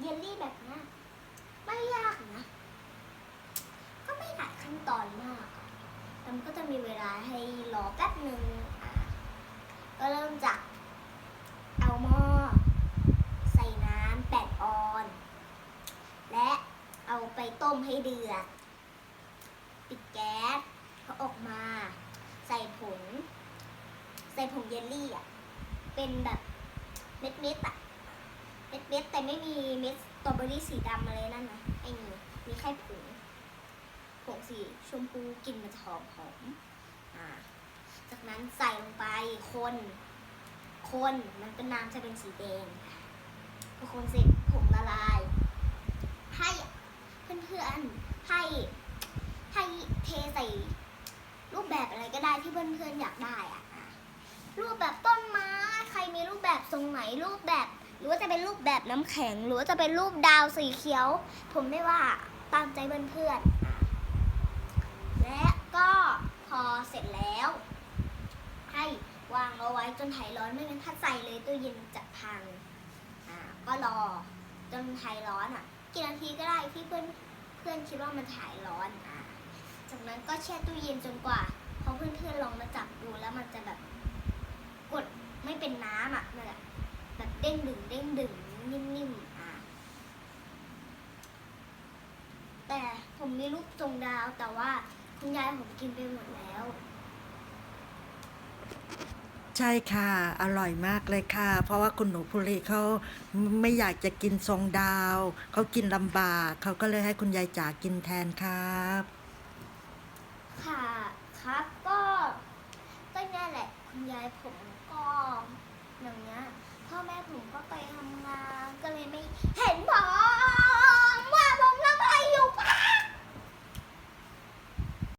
เยลลี่แบบนี้ไม่ยากนะ ก็ไม่หลายขั้นตอนมากแต่มันก็จะมีเวลาให้รอแป๊บหนึ่งก็เริ่มจากเอาหม้อใส่น้ำแปดออน และเอาไปต้มให้เดือด ปิดแก๊สเขาออกมา ใส่ผงใส่ผงเยลลี่อะ เป็นแบบเม็ดๆอะ ม็ดเม็ดแต่ไม่มีเม็ดสตรอเบอรี่สีดำอะไรนั่นนะไม่มีมีแค่ผงผงสีชมพูกลิ่นมันจะหอมหอมอ่า จากนั้นใส่ลงไปคน คนมันเป็นน้ำจะเป็นสีแดงพอคนเสร็จผงละลาย ให้เพื่อนๆให้ให้เทใส่รูปแบบอะไรก็ได้ที่เพื่อนๆอยากได้อะอะรูปแบบต้นไม้ ใครมีรูปแบบทรงไหนรูปแบบ รือว่าจะเป็นรูปแบบน้ำแข็ง หรือว่าจะเป็นรูปดาวสีเขียว ผมไม่ว่าตามใจเพื่อนๆและก็พอเสร็จแล้ว ให้วางเอาไว้จนไถร้อนไม่งั้นถ้าใส่เลยตู้เย็นจะพังอ่าก็รอจนไถร้อนอะกี่นาทีก็ได้ที่เพื่อนเพื่อนคิดว่ามันถ่ายร้อนอะจากนั้นก็แช่ตู้เย็นจนกว่าพอเพื่อนๆลองมาจับดูแล้วมันจะแบบกดไม่เป็นน้ำอะ เด้งดึงเด้งดึงนิ่มๆอะแต่ผมมีรูปทรงดาวแต่ว่าคุณยายผมกินไปหมดแล้ว ใช่ค่ะ อร่อยมากเลยค่ะ เพราะว่าคุณหนูภูริเขาไม่อยากจะกินทรงดาว เขากินลำบาก เขาก็เลยให้คุณยายจ๋ากินแทนครับ ค่ะครับก็ก็เนี่ยแหละ คุณยายผมก็อย่างเงี้ยพ่อแม่ผม ก็ไปทำงานก็เลยไม่เห็นผ